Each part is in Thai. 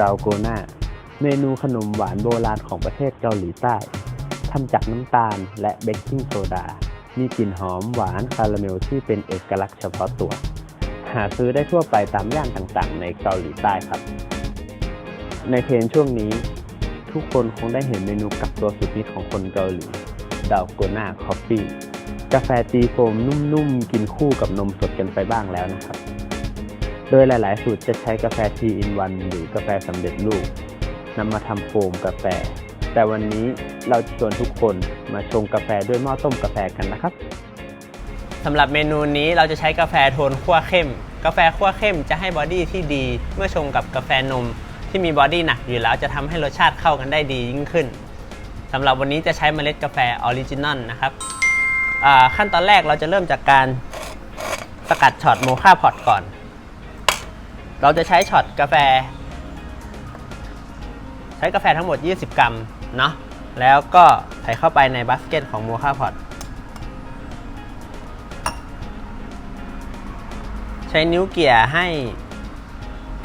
ดาวโกนาเมนูขนมหวานโบราณของประเทศเกาหลีใต้ทำจากน้ำตาลและเบกกิ้งโซดา มีกลิ่นหอมหวานคาราเมลที่เป็นเอกลักษณ์เฉพาะตัว หาซื้อได้ทั่วไปตามย่านต่างๆ ในเกาหลีใต้ครับ ในเทรนช่วงนี้ ทุกคนคงได้เห็นเมนูกับตัวสุดฮิตของคนเกาหลีดาวโกนาคอฟฟี่กาแฟตีโฟมนุ่มๆ กินคู่กับนมสดกันไปบ้างแล้วนะครับ โดยหลาย ๆ สูตรจะใช้กาแฟ t in 1หรือกาแฟสำเร็จรูปนำมาทำโฟมกาแฟ แต่วันนี้เราจะชวนทุกคนมาชงกาแฟด้วยหม้อต้มกาแฟกันนะครับสำหรับเมนูนี้เราจะใช้กาแฟโทนขั้วเข้ม กาแฟขั้วเข้มจะให้บอดี้ที่ดี เมื่อชงกับกาแฟนม ที่มีบอดี้หนักอยู่แล้วจะทำให้รสชาติเข้ากันได้ดียิ่งขึ้นสำหรับวันนี้จะใช้เมล็ดกาแฟออริจินอลนะครับขั้นตอนแรกเราจะเริ่มจากการสกัดช็อตโมคาพอตก่อน เราจะใช้ช็อตกาแฟ ใช้กาแฟทั้งหมด 20 กรัมเนาะแล้วก็ใส่เข้าไปในบาสเกตของโมคาพอตใช้นิ้วเกี่ยให้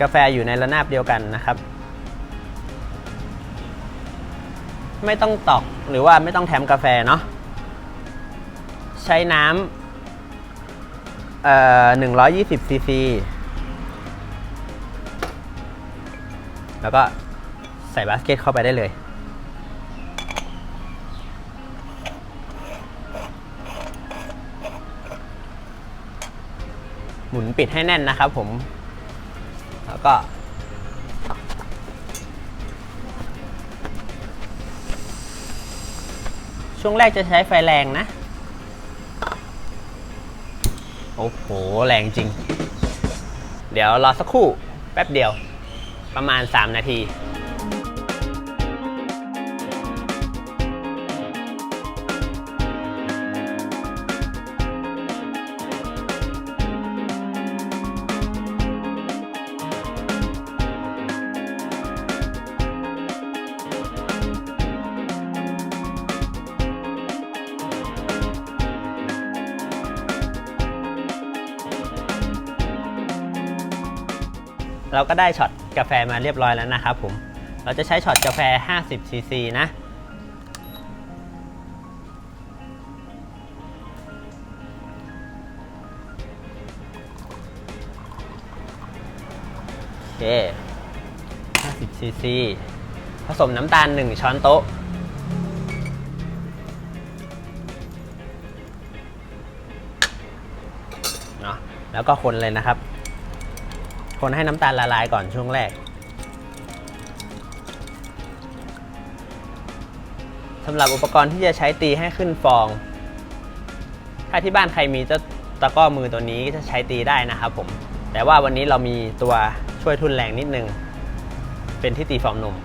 กาแฟอยู่ในระนาบเดียวกันนะครับ ไม่ต้องตอกหรือว่าไม่ต้องแถมกาแฟเนาะใช้น้ำเอ่อ120ซีซี แล้วก็ใส่บาสเกตเข้าไปได้เลย หมุนปิดให้แน่นนะครับผม แล้วก็ช่วงแรกจะใช้ไฟแรงนะ โอ้โห แรงจริง เดี๋ยวรอสักครู่ แป๊บเดียว ประมาณ 3 นาที เราก็ได้ช็อต กาแฟมาเรียบร้อยแล้วนะครับผม เราจะใช้ช็อตกาแฟ 50 ซีซีนะ โอเค 50 ซีซี ผสมน้ำตาล 1 ช้อนโต๊ะเนาะแล้วก็คนเลยนะครับ คนให้น้ำตาลละลายก่อนช่วงแรก สำหรับอุปกรณ์ที่จะใช้ตีให้ขึ้นฟอง ถ้าที่บ้านใครมีเจ้าตะก้อมือตัวนี้ก็จะใช้ตีได้นะครับผม แต่ว่าวันนี้เรามีตัวช่วยทุนแรงนิดนึง เป็นที่ตีฟองนม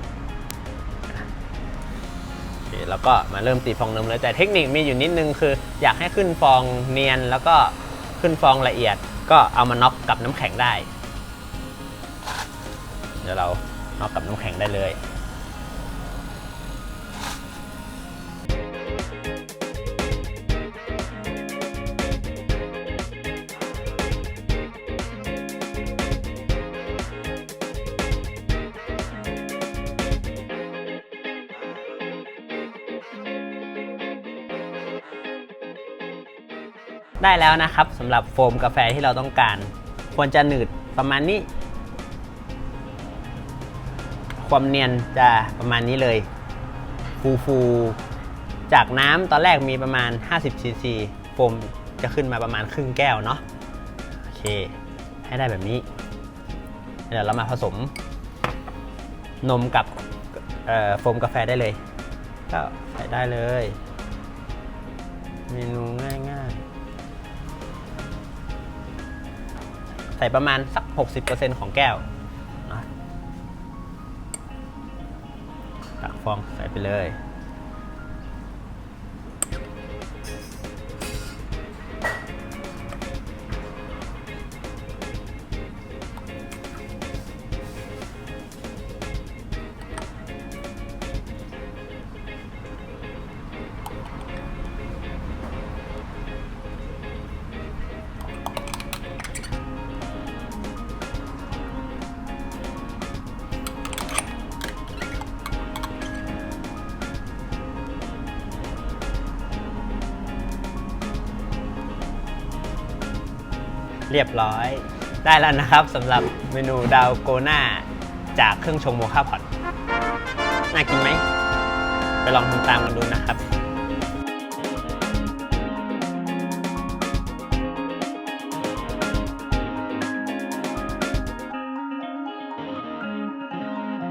เคแล้วก็มาเริ่มตีฟองนมเลยแต่เทคนิคมีอยู่นิดนึงคือ อยากให้ขึ้นฟองเนียนแล้วก็ขึ้นฟองละเอียด ก็เอามาน็อกกับน้ำแข็งได้ ดี๋ยวเราน็อกกับน้ำแข็งได้เลยได้แล้วนะครับสำหรับโฟมกาแฟที่เราต้องการ ควรจะหนืดประมาณนี้ ความเนียนจะประมาณนี้เลย ฟูฟูๆจากน้ำตอนแรกมีประมาณ 50ซีซีโฟมจะขึ้นมาประมาณครึ่งแก้วเนาะโอเค ให้ได้แบบนี้ เดี๋ยวเรามาผสม นมกับโฟมกาแฟได้เลย ก็ใส่ได้เลย เมนูง่ายๆ ใส่ประมาณสัก 60%ของแก้ว ฟองใส่ไปเลย เรียบร้อย ได้แล้วนะครับสำหรับเมนูดาวโกน่าจากเครื่องชงโมคาพอดน่ากินไหม ไปลองทำตามกันดูนะครับ